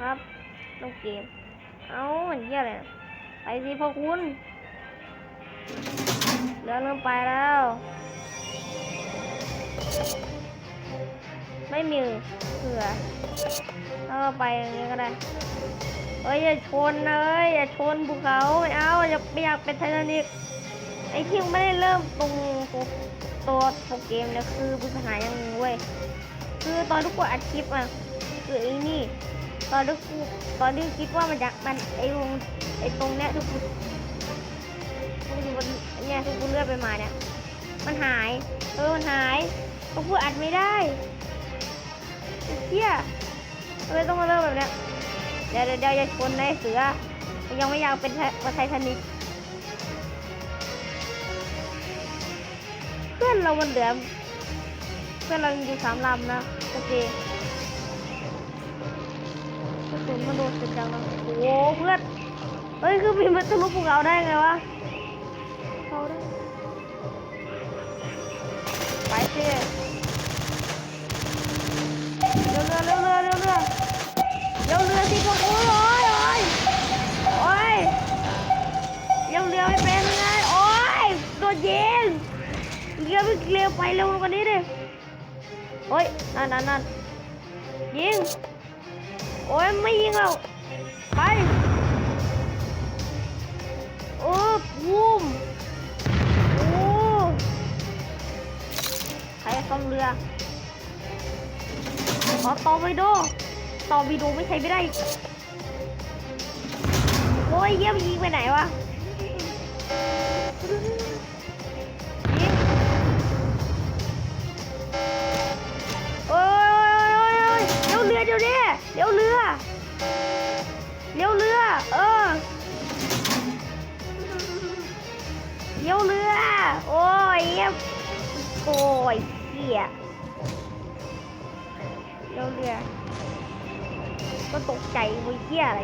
ครับลงเกม เอาเหี้ยอะไรไปสิพ่อคุณเรือเริ่มไปแล้ว ไม่มีเผื่อถ้าเราไปอย่างนี้ก็ได้เอ้ยอย่าชนเลยอย่าชนภูเขาไม่เอาอย่าไม่อยากเป็นไททานิกไอ้ที่ไม่ได้เริ่มตรงตัวตัวตัวเกมเนี่ยคือปัญหาอย่างหนึงเว้ยคือตอนทุกคนอัดคลิปอะคือไอ้นี่ ตอนที่กูตอนที่คิดว่ามันอยากมันไอ้วงไอ้ตรงเนี้ยทุกคนทุกคนเนี่ยทุกคนเลื่อนไปมาเนี่ยมันหายเออมันหายก็พูดอัดไม่ได้เหี้ยทำไมต้องมาเริ่มแบบเนี้ยเดี๋ยวเดี๋ยวจะชนในเสือยังไม่อยากเป็นไททานิกเพื่อนเรามันเหลือเพื่อนเรายังอยู่สามลำนะโอเค สุนมันโดนสุดจังนะโอ้โหเพื่อนเฮ้ยคือมีมันทะลุภูเขาได้ไงวะเขาได้ไปสิเร็วเรือเร็วเรือเร็วเรือเร็วเรือสิพวกโอ้ยโอ้ยโอ้ยเร็วเรือไม่เป็นไงโอ้ยโดนยิงเรือไม่เร็วไปเร็วกว่านี้ดิโอ้ยนั่นนั่นนั่นยิง โอ้ยไม่ยิงแล้วไปโอ้บูมโอ้ใครซ่อมเรือขอตอร์ไปโดต่อวีดูไม่ใช้ไม่ได้โอ้ยเยี่ยมยิงไปไหนวะ เร็วเรือ โอ้ยเยี่ยมโอ้ยเกียเร็วเรือ ก็ตกใจเว้ยเกียอะไร